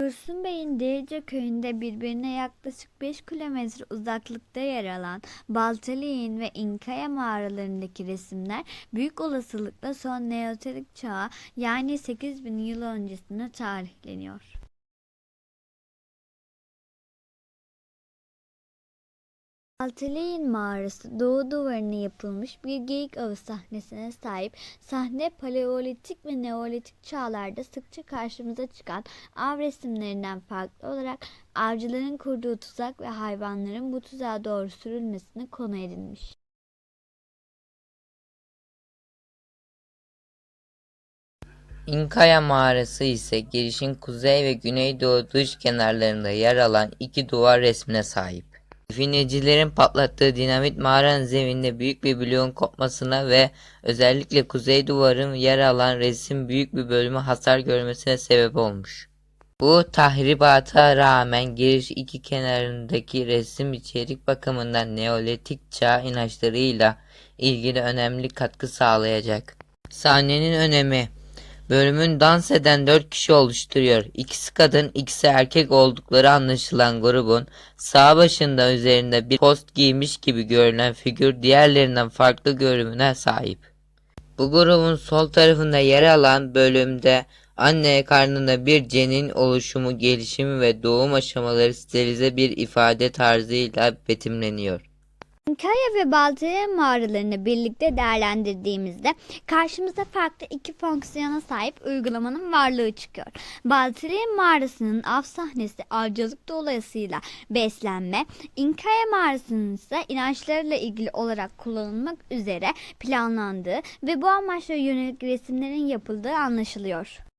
Dursun Bey'in Derice köyünde birbirine yaklaşık 5 kilometre uzaklıkta yer alan Baltalı'nın ve İnkaya mağaralarındaki resimler büyük olasılıkla son Neolitik çağa yani 8000 yıl öncesine tarihleniyor. Altıleyin mağarası doğu duvarına yapılmış bir geyik avı sahnesine sahip sahne paleolitik ve neolitik çağlarda sıkça karşımıza çıkan av resimlerinden farklı olarak avcıların kurduğu tuzak ve hayvanların bu tuzağa doğru sürülmesini konu edinmiş. İnkaya Mağarası ise girişin kuzey ve güneydoğu dış kenarlarında yer alan iki duvar resmine sahip. Definecilerin patlattığı dinamit mağaranın zeminde büyük bir bloğun kopmasına ve özellikle kuzey duvarın yer alan resim büyük bir bölümü hasar görmesine sebep olmuş. Bu tahribata rağmen giriş iki kenarındaki resim içerik bakımından Neolitik çağ inançlarıyla ilgili önemli katkı sağlayacak. Sahnenin önemi Bölümün dans eden dört kişi oluşturuyor. İkisi kadın, ikisi erkek oldukları anlaşılan grubun sağ başında üzerinde bir post giymiş gibi görünen figür diğerlerinden farklı görünümüne sahip. Bu grubun sol tarafında yer alan bölümde anne karnında bir cenin oluşumu, gelişimi ve doğum aşamaları stilize bir ifade tarzıyla betimleniyor. Kaya ve Baltaya mağaralarını birlikte değerlendirdiğimizde karşımıza farklı iki fonksiyona sahip uygulamanın varlığı çıkıyor. Baltaya mağarasının av sahnesi avcılık dolayısıyla beslenme, İnkaya mağarasının ise inançlarıyla ilgili olarak kullanılmak üzere planlandığı ve bu amaçla yönelik resimlerin yapıldığı anlaşılıyor.